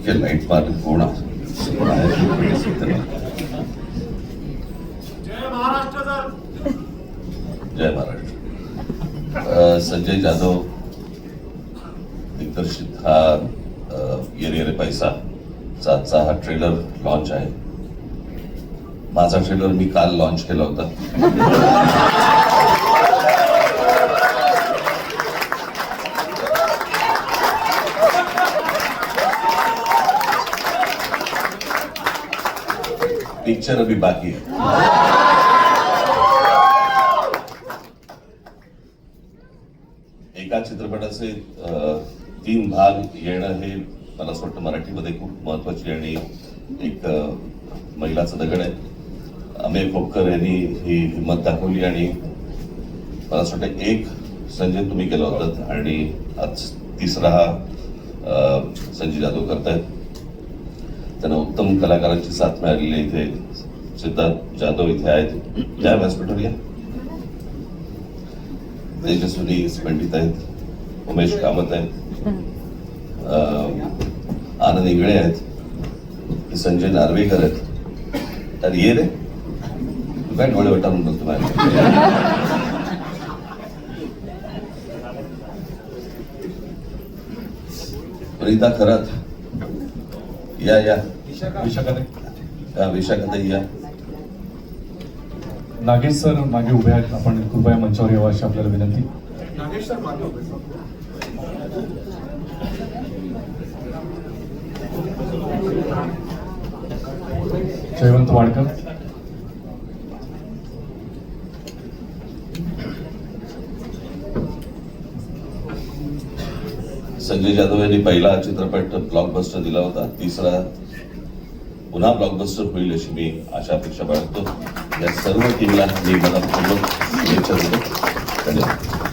इतके लाइट मार कोण जय महाराष्ट्र संजय जाधव दिग्दर्शित हा येरे येरे पैसा. आजचा हा ट्रेलर लॉन्च आहे. माझा ट्रेलर मी काल लॉन्च केला होता. पिक्चर अभी बाकी है एका चित्रपटाचे तीन भाग येणं हे मला असं वाटतं मराठीमध्ये खूप महत्वाची आणि एक महिलाचं दगड आहे. अमेय खोपकर यांनी ही हिंमत दाखवली आणि मला असं वाटतं एक संजय तुम्ही केला होतात आणि आज तिसरा हा संजय जाधव करतायत. त्यांना उत्तम कलाकारांची साथ मिळालेली आहे इथे. सिद्धार्थ जाधव इथे आहेत. ज्या व्यासपीठावर या. तेजस्वी पंडित आहेत. उमेश कामत आहेत. आनंद इंगळे आहेत. संजय नार्वेकर आहेत. तर ये रे. काय डोळे वटारून बघतो माझ्या प्रीता खरात. या या. विशाखाताई या. नागेश सर मागे उभे आहेत. आपण कृपया मंचावर यावं अशी आपल्याला विनंती. नागेश सर मागे उभे आहेत. जयवंत वाडकर. संजय जाधव यांनी पहिला चित्रपट ब्लॉकबस्टर दिला होता. तिसरा पुन्हा ब्लॉकबस्टर होईल अशी मी आशा अपेक्षा बाळगतो. या सर्व टीमला मी मनापूर्वक शुभेच्छा देतो धन्यवाद.